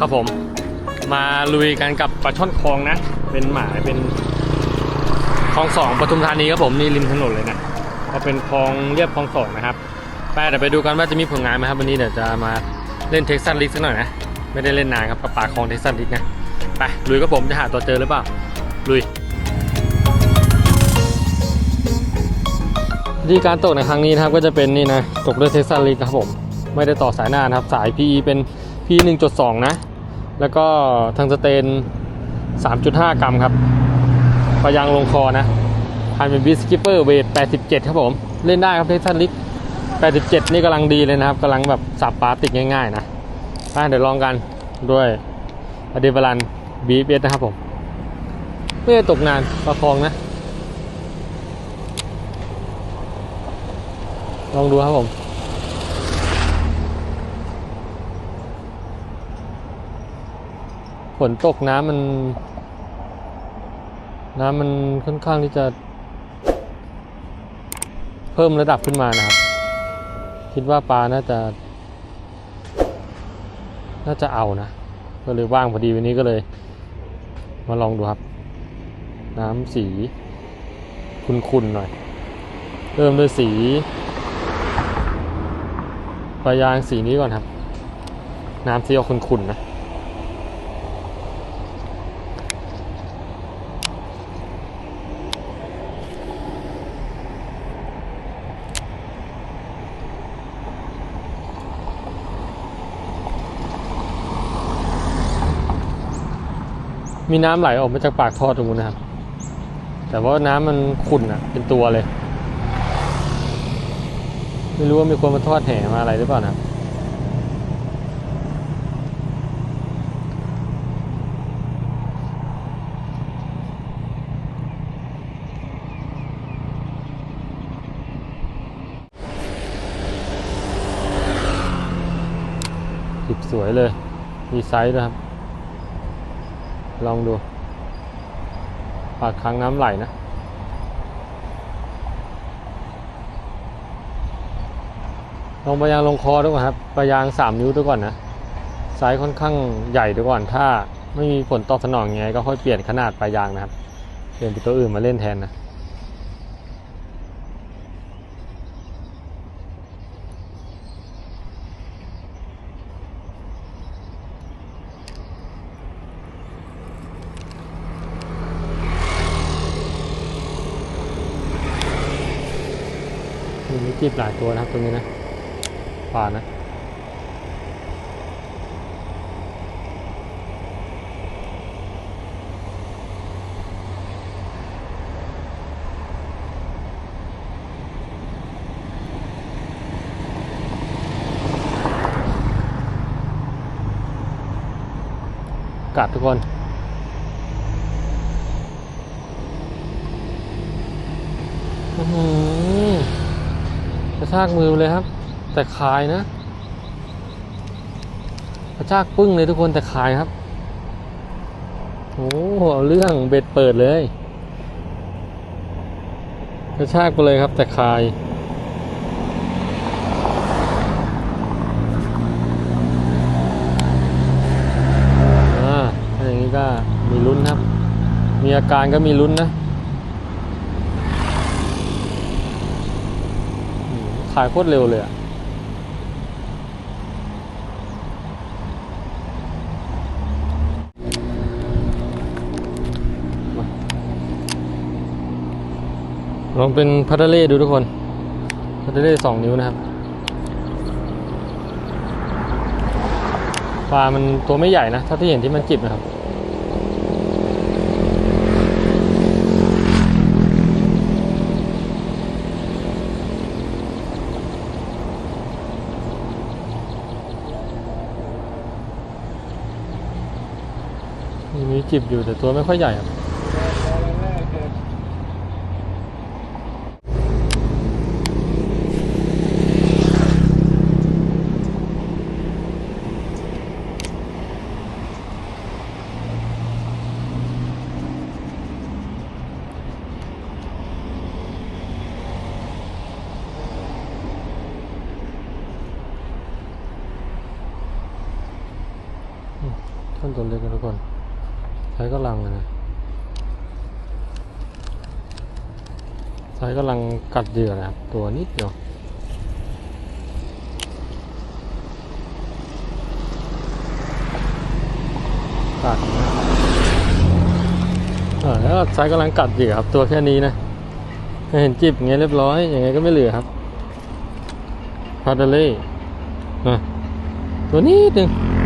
ครับผม มาลุยกันกับปลาช่อนคลองนะ เป็นหมายเป็นคลองสองปทุมธานีครับผมนี่ริมถนนเลยนะก็เป็นคลองเรียบคลองสองนะครับไปเดี๋ยวไปดูกันว่าจะมีผลงานไหมครับ วันนี้เดี๋ยวจะมาเล่นเท็กซัสลิกสักหน่อยนะ ไม่ได้เล่นนานครับกับปลาคลองเท็กซัสลิกนะไปลุยกับผมจะหาตัวเจอหรือเปล่าลุยวิธีการตกในครั้งนี้นะครับก็จะเป็นนี่นะตกด้วยเท็กซัสลิกครับผม ไม่ได้ต่อสายหน้านะครับ สาย PE เป็น P 1.2 นะ แล้วก็ทางสเตน 3.5 กรัมครับปลายางลงคอนะพันเป็นบิสกิปเปอร์เวท87 ครับผม เล่นได้ครับเทสันลิก87 นี่กำลังดีเลยนะครับกำลังแบบสับปลาติดง่ายๆนะไปเดี๋ยวลองกันด้วยอเดเวลันบีเอสนะครับผม ไม่ได้ตกนานประคองนะ ลองดูครับผม ฝนตกน้ำมัน น้ำมันค่อนข้างที่จะ เพิ่มระดับขึ้นมานะครับ คิดว่าปลาน่าจะ น่าจะเอานะ ก็เลยว่างพอดีวันนี้ก็เลย มาลองดูครับ น้ำสีขุ่นๆหน่อย เริ่มด้วยสีปลายางสีนี้ก่อนครับ น้ำสีออกขุ่นๆนะ มีน้ำไหลออกมาจากปากท่อตรงนู้นนะครับ แต่ว่าน้ำมันขุ่นอะเป็นตัวเลย ไม่รู้ว่ามีคนมาทอดแห่มาอะไรหรือเปล่านะสิบสวยเลย มีไซส์ด้วยครับ ลองดูปากค้างน้ำไหลนะลองปลายางลงคอด้วยก่อนครับปลายางสามนิ้วด้วยก่อนนะไซส์ค่อนข้างใหญ่ด้วยก่อน ถ้าไม่มีผลตอบสนองยังไงก็ค่อยเปลี่ยนขนาดปลายางนะครับ เปลี่ยนเป็นตัวอื่นมาเล่นแทนนะ มีจีบหลายตัวนะครับตรงนี้นะปลานะกัดทุกคนอือหือ ระชากมือเลยครับ แต่คายนะกระชากปึ้งเลยทุกคนแต่คายครับโอ้โหเรื่องเบ็ดเปิดเลยกระชากไปเลยครับแต่คาย อ่าถ้าอย่างนี้ก็มีลุ้นครับ มีอาการก็มีลุ้นนะ อืมขายโคตรเร็วเลยอะลองเป็นพัตเล่ดูทุกคนพัตเตอร์เล่สองนิ้วนะครับปลามันตัวไม่ใหญ่นะ ถ้าที่เห็นที่มันจิบนะครับ จิบอยู่แต่ตัวไม่ค่อยใหญ่ครับขั้นตัวเล็กนะทุกคน ช้กำลังเลยนะใช้กำลังกัดเหยื่อนะครับ ตัวนิดเดียวกัดนะแล้วใช้กำลังกัดเหยื่อครับ ตัวแค่นี้นะเห็นจิบย่างเงี้ยเรียบร้อยอย่างไงก็ไม่เหลือครับพาดเล่นะตัวนี้นึงอะ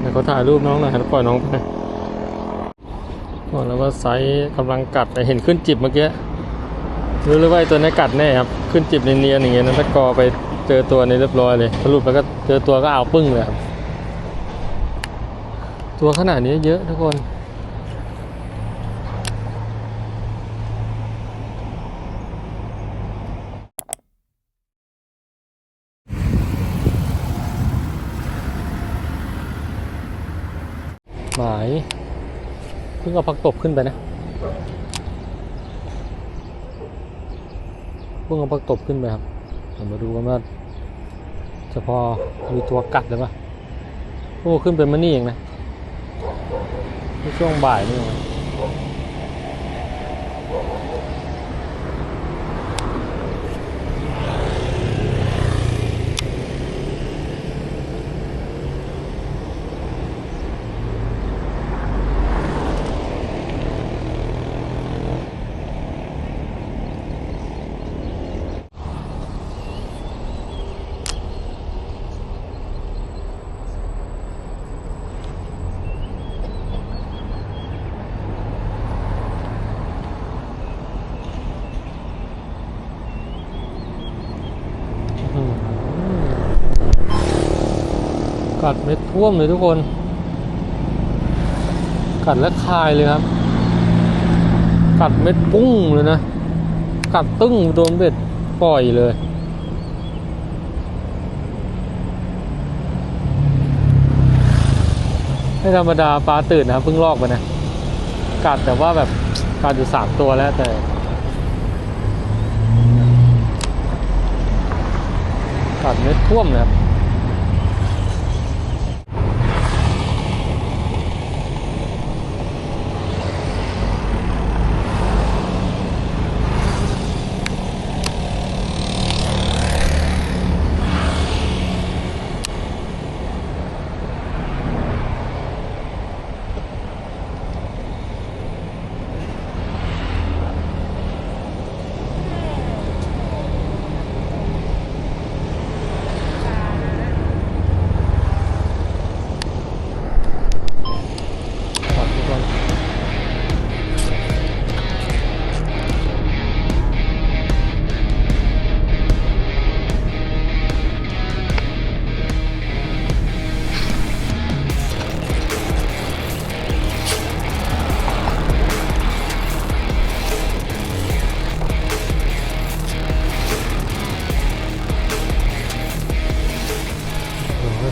เดี๋ยวเขาถ่ายรูปน้องหน่อยแล้วปล่อยน้องไปบอกแล้วว่าไซส์กำลังกัดแต่เห็นขึ้นจิบเมื่อกี้รู้เลยว่าตัวนี้กัดแน่ครับ ขึ้นจิบเนียนๆอย่างเงี้ยนะตะกอไปเจอตัวนี้เรียบร้อยเลยสรุปแล้วก็เจอตัวก็เอาปึ้งเลยครับ ตัวขนาดนี้เยอะทุกคน หมาย เพิ่งเอาพักตบขึ้นไปนะเพิ่งเอาพักตบขึ้นไปครับเดี๋ยวมาดูกันว่าจะพอมีตัวกัดหรือเปล่าโอ้ขึ้นไปมานี่เองนะนี่ช่วงบ่ายนี่เองนะอื้อหือ กัดเม็ดท่วมเลยทุกคน กัดแล้วคายเลยครับ กัดเม็ดปุ้งเลยนะ กัดตึ้งโดนเบ็ดปล่อยเลยไม่ธรรมดาปลาตื่นนะครับเพิ่งลอกไปนะ กัดแต่ว่าแบบกัดอยู่สามตัวแล้วแต่กัดเม็ดท่วมเลยครับ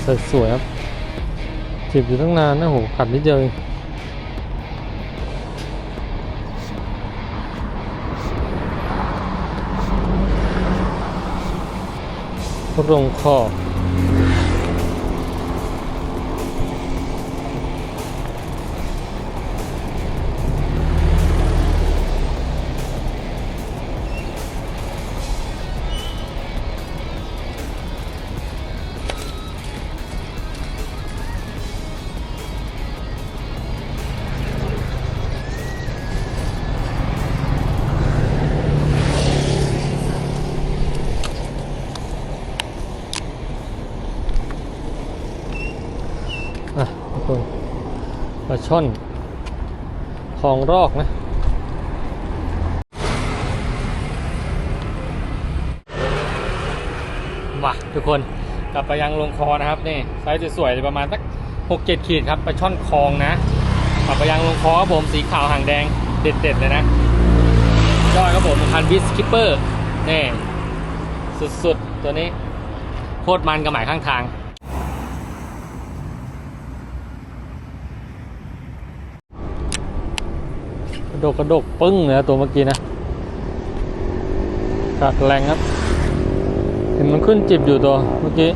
สวยสวยครับจีบอยู่ตั้งนานนะโหขัดนิดเดียวเองลงคอ ช่อนคลองรอกนะมาทุกคนกลับไปยังลงคอนะครับนี่ไซส์สวยๆประมาณสักหกเจ็ดขีดครับปลาช่อนคลองนะกลับไปยังลงคอครับผมสีขาวหางแดงเด็ดๆเลยนะยอดครับผมคันบิสคิปเปอร์นี่สุดๆ ตัวนี้โคตรมันกับหมายข้างทาง ระดกกระดกปึ้งเลยตัวเมื่อกี้นะกัดแรงครับ เห็นมันขึ้นจิบอยู่ตัวเมื่อกี้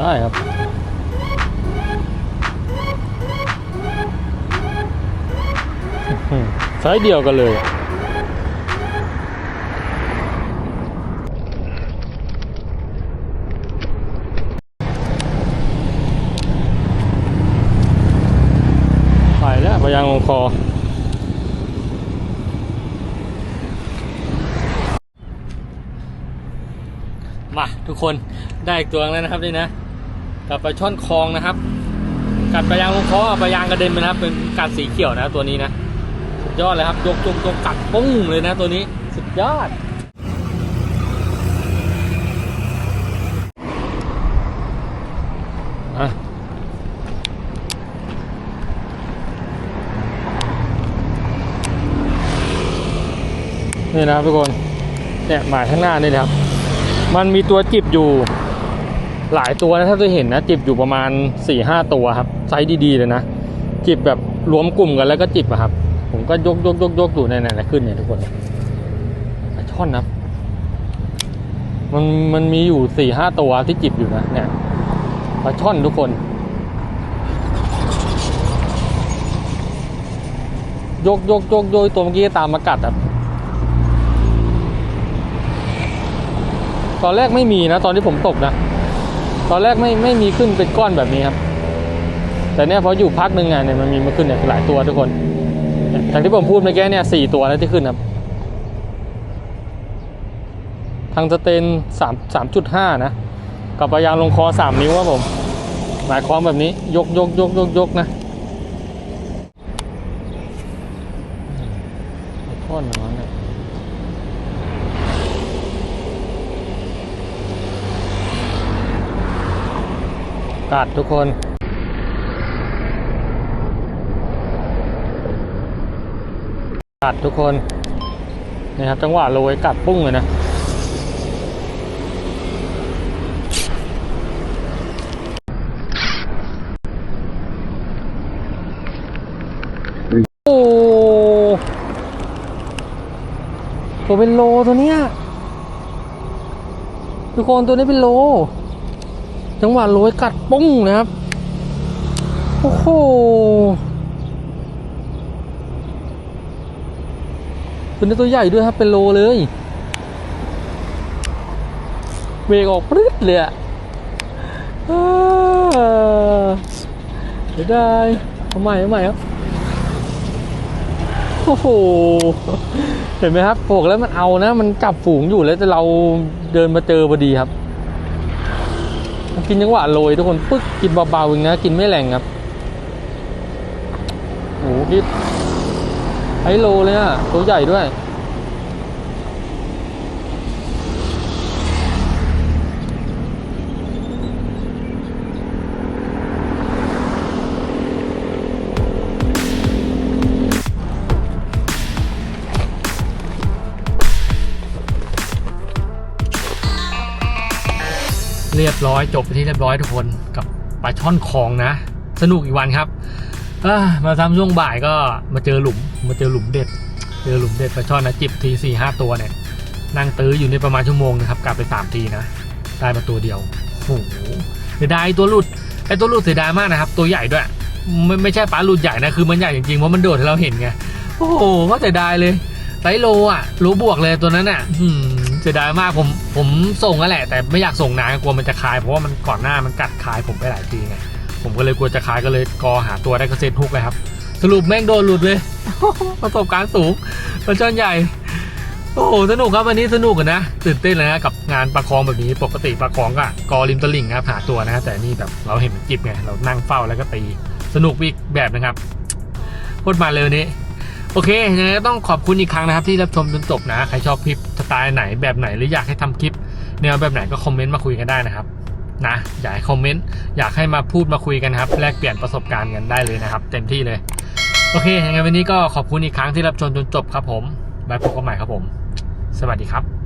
ได้ครับอืมไซเดียวกันเลยไปแล้วไปยังงคอมาทุกคนได้อีกตัวแล้วนะครับนี่นะ กับปลาช่อนคลองนะครับ กัดปลายางลงคอปลายางกระเด็นไปนะครับ เป็นกัดสีเขียวนะตัวนี้นะสุดยอดเลยครับยกยกยกกัดปุ้งเลยนะตัวนี้สุดยอดอะนี่นะครับทุกคนเนี่ยหมายข้างหน้านี่นะครับ มันมีตัวจิบอยู่ หลายตัวนะถ้าจะเห็นนะจิบอยู่ประมาณ4ี่ห้าตัวครับไซส์ดีๆเลยนะจิบแบบรวมกลุ่มกันแล้วก็จิบอะครับ ผมก็ยกยกยกยกอยู่ในไหนขึ้นเนี่ยทุกคนปลาช่อนนะมันมันมีอยู่สี่ห้าตัวที่จิบอยู่นะเนี่ยปลาช่อนทุกคน ยกยกยกโยกตัวเมื่อกี้ตามมากัดอะตอนแรกไม่มีนะ ตอนที่ผมตกนะ ตอนแรกไม่ไม่มีขึ้นเป็นก้อนแบบนี้ครับ แต่เนี่ยพออยู่พักหนึ่งไงเนี่ยมันมีมาขึ้นเนี่ยหลายตัวทุกคนอย่างที่ผมพูดเมื่อกี้เนี่ยสี่ตัวแล้วที่ขึ้นครับ ทางสเตนสามสามจุดห้านะกับปลายางลงคอสามนิ้วครับผม หมายความแบบนี้ยกยกยกยกยกนะท่อนน้อยเนี่ย กัดทุกคนกัดทุกคนนี่ครับจังหวะโรยกัดปุ้งเลยนะโอ้ตัวเป็นโลตัวเนี้ยทุกคนตัวนี้เป็นโล จังหวะโรยกัดปุ้งนะครับ โอ้โหตัวนี้ตัวใหญ่ด้วยครับ เป็นโลเลยเบรกออกปรึ๊ดเลยอะอ่าเดี๋ยวได้เอาใหม่เอาใหม่ครับ โอ้โห เห็นไหมครับบอกแล้วมันเอานะ มันจับฝูงอยู่แล้วแต่เราเดินมาเจอพอดีครับ กินจังหวะโรยทุกคนปึ๊กกินเบาๆเองนะ กินไม่แรงครับโอ้โหคิดไอโลเลยอะตัวใหญ่ด้วย บร้อยจบไปที่เรียบร้อยทุกคนกับปลาช่อนคลองนะ สนุกอีกวันครับมาทำช่วงบ่ายก็มาเจอหลุมมาเจอหลุมเด็ด เจอหลุมเด็ดปลาช่อนนะจิบทีสี่ห้าตัวเนี่ยนั่งตื้ออยู่ในประมาณชั่วโมงนะครับกลับไปสามทีนะได้มาตัวเดียวโอ้โหเสียดายตัวหลุดไอ้ตัวหลุดเสียดายมากนะครับ ตัวใหญ่ด้วยไม่ไม่ใช่ปลาหลุดใหญ่นะคือมันใหญ่จริงๆเพราะมันโดดให้เราเห็นไงโอ้โหก็เสียดายเลยไซโลอะโลบวกเลยตัวนั้นอะอืม เสียดายมากผมผมส่งนั่นแหละแต่ไม่อยากส่งนานกลัวมันจะคายเพราะว่ามันก่อนหน้ามันกัดคายผมไปหลายทีไงผมก็เลยกลัวจะคายก็เลยกอหาตัวได้ก็เซ็ตฮุกเลยครับ สรุปแม่งโดนหลุดเลยประสบการณ์สูงปลาช่อนใหญ่โอ้โหสนุกครับวันนี้สนุกนนะตื่นเต้นเลยนะกับงานประคองแบบนี้ปกติประคองก็กอริมตลิ่งครับหาตัวนะแต่นี่แบบเราเห็นมันจิบไงเรานั่งเฝ้าแล้วก็ตีสนุกอีกแบบนะครับพูดมาเลยวันนี้ โอเคยังไงก็ต้องขอบคุณอีกครั้งนะครับที่รับชมจนจบนะ ใครชอบคลิปสไตล์ไหนแบบไหนหรืออยากให้ทำคลิปแนวแบบไหนก็คอมเมนต์มาคุยกันได้นะครับนะอยากให้คอมเมนต์อยากให้มาพูดมาคุยกันครับแลกเปลี่ยนประสบการณ์กันได้เลยนะครับ เต็มที่เลย โอเคยังไงวันนี้ก็ขอบคุณอีกครั้งที่รับชมจนจบครับผมไว้พบกันใหม่ครับผม สวัสดีครับ